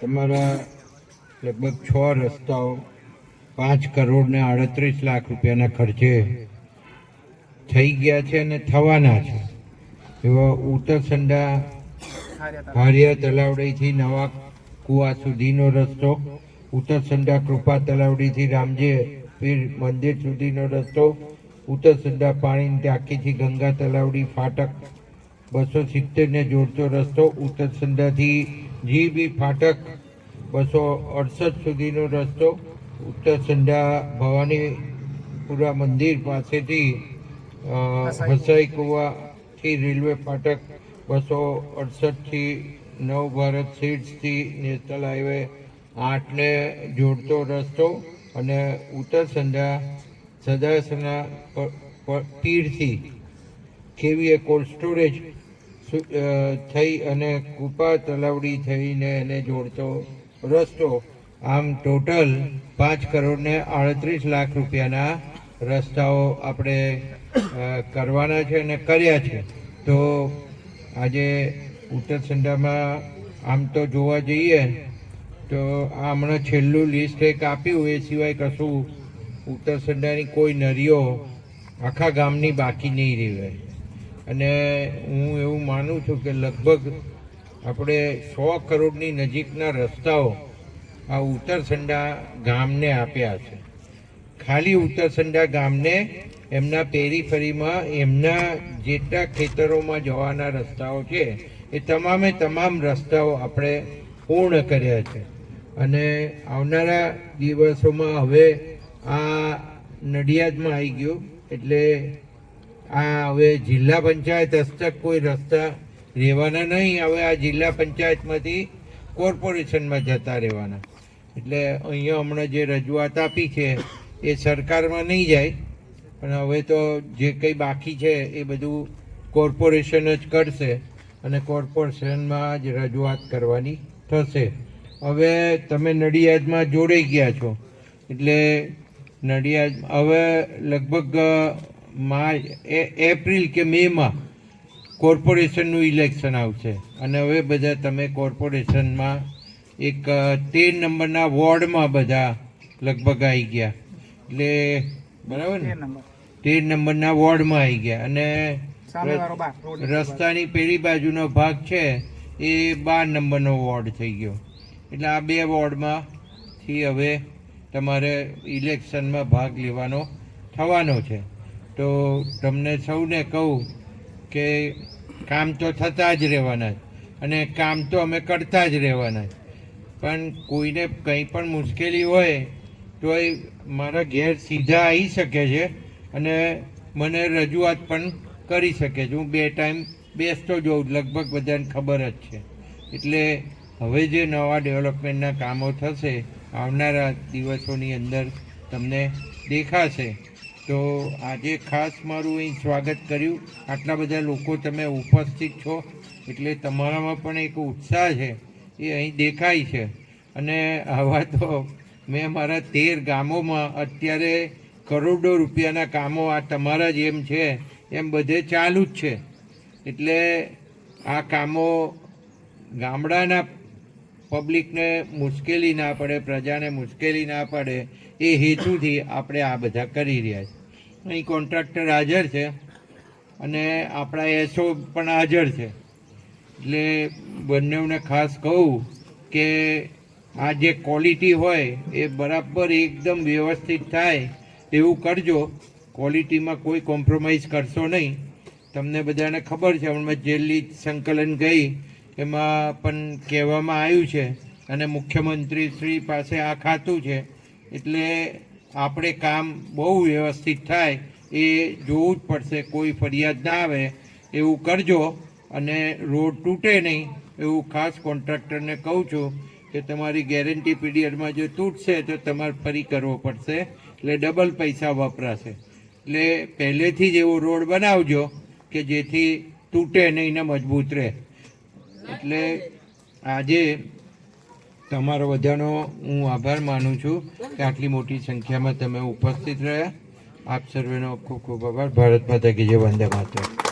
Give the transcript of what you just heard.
તમારા લગભગ છ રસ્તાઓ, પાંચ કરોડ ને આડત્રીસ લાખ રૂપિયાના ખર્ચે થઈ ગયા છે અને થવાના છે. એવા ઉતરસંડા હારિયા તલાવડીથી નવા કુવા સુધીનો રસ્તો ઉત્તરસંડા કૃપા તલાવડીથી રામજે પીર મંદિર સુધીનો રસ્તો ઉત્તરસંડા પાણીની ટાંકીથી ગંગા તલાવડી, ફાટક બસો સિત્તેરને જોડતો રસ્તો ઉત્તરસંડાથી જીબી ફાટક બસો અડસઠ સુધીનો રસ્તો ઉત્તર સંધા ભવાનીપુરા મંદિર પાસેથી હસાઈ કુવાથી રેલવે ફાટક બસો અડસઠથી નવ ભારત સીટ્સથી નેશનલ હાઈવે આઠને જોડતો રસ્તો અને ઉત્તર સંધા સદાસના તીરથી કેવીએ કોલ્ડ સ્ટોરેજ થઈ અને કુપા તલાવડી થઈને એને જોડતો રસ્તો, આમ ટોટલ પાંચ કરોડ ને આડત્રીસ લાખ રૂપિયાના રસ્તાઓ આપણે કરવાના છે અને કર્યા છે. તો આજે ઉત્તરસંડામાં આમ તો જોવા જઈએ, તો આ હમણાં છેલ્લું લિસ્ટ એક આપ્યું, એ સિવાય કશું ઉત્તરસંડાની કોઈ નરીઓ આખા ગામની બાકી નહીં રહે અને હું એવું માનું છું કે લગભગ આપણે સો કરોડની નજીકના રસ્તાઓ આ ઉત્તરસંડા ગામને આપ્યા છે. ખાલી ઉત્તરસંડા ગામને એમના પેરીફરીમાં, એમના જેટલા ખેતરોમાં જવાના રસ્તાઓ છે, એ તમામે તમામ રસ્તાઓ આપણે પૂર્ણ કર્યા છે. અને આવનારા દિવસોમાં હવે આ નડિયાદમાં આવી ગયું, એટલે આ હવે જિલ્લા પંચાયત હસ્તક કોઈ રસ્તા રહેવાના નહીં, હવે આ જિલ્લા પંચાયતમાંથી કોર્પોરેશનમાં જતા રહેવાના. એટલે અહીંયા હમણાં જે રજૂઆત આપી છે, એ સરકારમાં નહીં જાય, પણ હવે તો જે કંઈ બાકી છે, એ બધું કોર્પોરેશન જ કરશે અને કોર્પોરેશનમાં જ રજૂઆત કરવાની થશે. હવે તમે નડિયાદમાં જોડાઈ ગયા છો, એટલે નડિયાદ, હવે લગભગ માર્ચ એપ્રિલ કે મેમાં કોર્પોરેશનનું ઇલેક્શન આવશે. અને હવે બધા તમે કોર્પોરેશનમાં એક તેર નંબરના વોર્ડમાં બધા લગભગ આવી ગયા. એટલે બરાબર ને? તેર નંબરના વોર્ડમાં આવી ગયા. અને રસ્તાની પેલી બાજુનો ભાગ છે એ બાર નંબરનો વોર્ડ થઈ ગયો. એટલે આ બે વોર્ડમાંથી હવે તમારે ઇલેક્શનમાં ભાગ લેવાનો થવાનો છે. તો તમને સૌને કહું કે કામ તો થતા જ રહેવાના. અને કામ તો અમે કરતા જ રહેવાના. પણ કોઈને કંઈ પણ મુશ્કેલી હોય તો એ મારા ઘેર સીધા આવી શકે છે અને મને રજૂઆત પણ કરી શકે છે હું બે ટાઈમ બેસતો જોઉં, લગભગ બધાને ખબર જ છે એટલે હવે જે નવા ડેવલપમેન્ટના કામો થશે, આવનારા દિવસોની અંદર તમને દેખાશે તો આજે ખાસ મારું અહીં સ્વાગત કર્યું. આટલા બધા લોકો તમે ઉપસ્થિત છો, એટલે તમારામાં પણ એક ઉત્સાહ છે, એ અહીં દેખાય છે. અને આવા તો મેં મારા તેર ગામોમાં અત્યારે કરોડો રૂપિયાના કામો આ તમારા જેમ છે, એમ બધે ચાલુ જ છે. એટલે આ કામો ગામડાના પબ્લિકને મુશ્કેલી ના પડે, પ્રજાને મુશ્કેલી ના પડે, એ હેતુથી આપણે આ બધા કરી રહ્યા છીએ અહીં કોન્ટ્રાક્ટર હાજર છે અને આપણા એસો પણ હાજર છે. એટલે બંનેઓને ખાસ કહું કે આ જે ક્વોલિટી હોય એ બરાબર એકદમ વ્યવસ્થિત થાય એવું કરજો. ક્વોલિટીમાં કોઈ કોમ્પ્રોમાઇઝ કરશો નહીં. તમને બધાને ખબર છે, હમણાં જેલી સંકલન ગઈ. એમાં પણ કહેવામાં આવ્યું છે અને મુખ્યમંત્રી શ્રી પાસે આ ખાતું છે. એટલે આપણે કામ બહુ વ્યવસ્થિત થાય એ જોવું જ પડશે. કોઈ ફરિયાદ ના આવે એવું કરજો અને રોડ તૂટે નહીં એવું ખાસ કોન્ટ્રાક્ટરને કહું છું કે તમારી ગેરંટી પીરિયડમાં જો તૂટશે તો તમારે ફરી કરવો પડશે. એટલે ડબલ પૈસા વપરાશે. એટલે પહેલેથી જ એવો રોડ બનાવજો કે જેથી તૂટે નહીં ને મજબૂત રહે. એટલે આજે તમારો બધાનો હું આભાર માનું છું કે આટલી મોટી સંખ્યામાં તમે ઉપસ્થિત રહ્યા. આપ સર્વેનો ખૂબ ખૂબ આભાર. ભારત માતા કે જે વંદે માતરમ.